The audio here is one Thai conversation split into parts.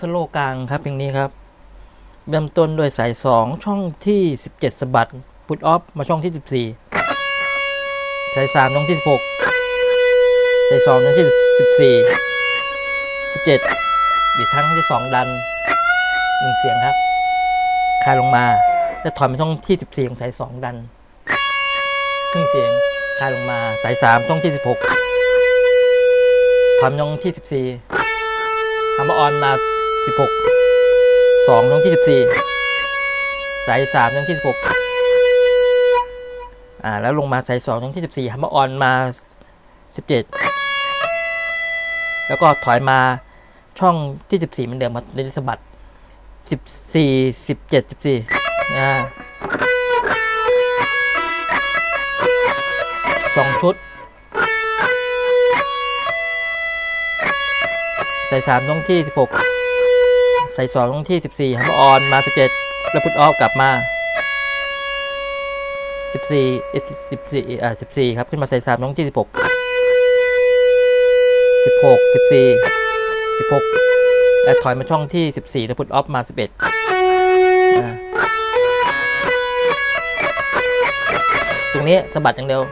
สโลกลางครับอย่างนี้ครับ เริ่มต้นด้วยสายสองช่องที่ 17สะบัดพุทออฟมาช่องที่ 14 สายสามช่องที่ 16 สายสองช่องที่ 14 17อีกทั้งที่ 2 ดันหนึ่งเสียงครับคายลงมา แล้วถอยไปช่องที่ 14 ของสายสองดันครึ่งเสียงคายลงมาสายสามช่องที่ 16ถอยไปช่องที่ 14ทำมาออนมา 16สองช่องที่สิบสี่สายสามช่องที่สิบหกอ่าแล้วลงมาสายสองช่องที่สิบสี่ฮัมเมอร์ออนมาสิบเจ็ดแล้วก็ถอยมาช่องที่สิบสี่เหมือนเดิมครับเดนสบัดสิบสี่สิบเจ็ดสิบสี่นะสองชุดสายสามช่องที่สิบหก ใส่สองที่สิบสี่ฮัมออนมาสิบเจ็ดแล้วพุทออฟกลับมาสิบสี่สิบสี่อ่าสิบสี่ครับ ขึ้นมาใส่สามตรงที่สิบหกสิบหกสิบสี่สิบหกแล้วถอยมาช่องที่สิบสี่แล้วพุทออฟมาสิบเอ็ดตรงนี้สะบัดอย่างเดียว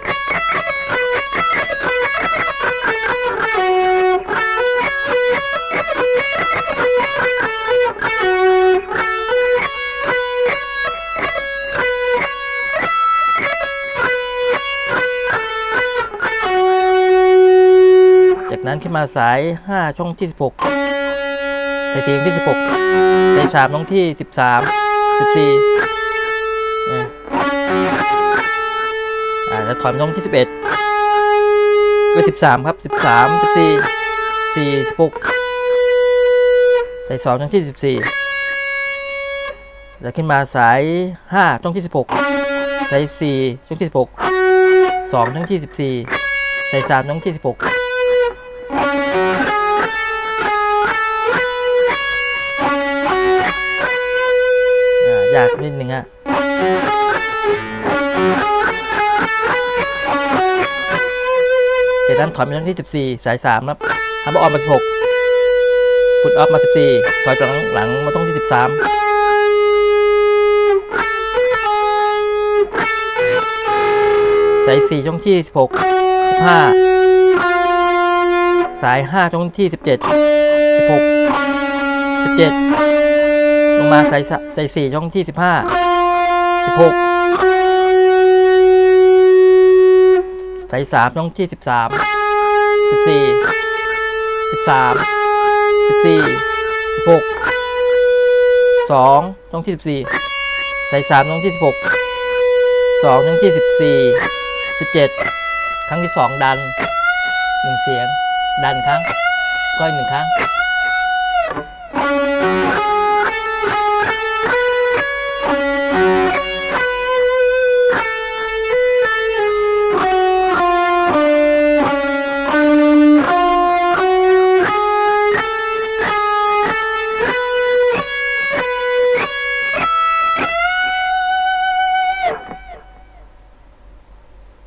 นั้นขึ้นมาสาย 5 ช่องที่ 16 สาย4ช่องที่ 16 สาย3ช่องที่ 13 14อ่าแล้วถอยช่องที่ 11 ก็ 13 ครับ 13 14 4 16 สาย2ช่องที่ 14 แล้วขึ้นมาสาย 5 ช่องที่ 16 สาย 4 ช่องที่ 16 2ช่องที่ 14สาย3ช่องที่16อ่าากนิดนึงฮะจากนั้นถอยมาช่องที่ 14 สาย3ครับทำออกมา 16พุทออฟมา 14 ถอยจากหลังหลังมาตรงที่ 13สาย4ช่องที่ 16 15 สาย 5 ช่องที่ 17 16 17 มาใส่ใส่สี่ช่องที่สิบห้าสิบหกใส่สามช่องที่สิบสามสิบสี่สิบสามสิบสี่สิบหกสองช่องที่สิบสี่ใส่สามช่องที่สิบหกสองช่องที่สิบสี่สิบเจ็ดครั้งที่สองดันหนึ่งเสียง ดันครั้งก็อีกหนึ่งครั้ง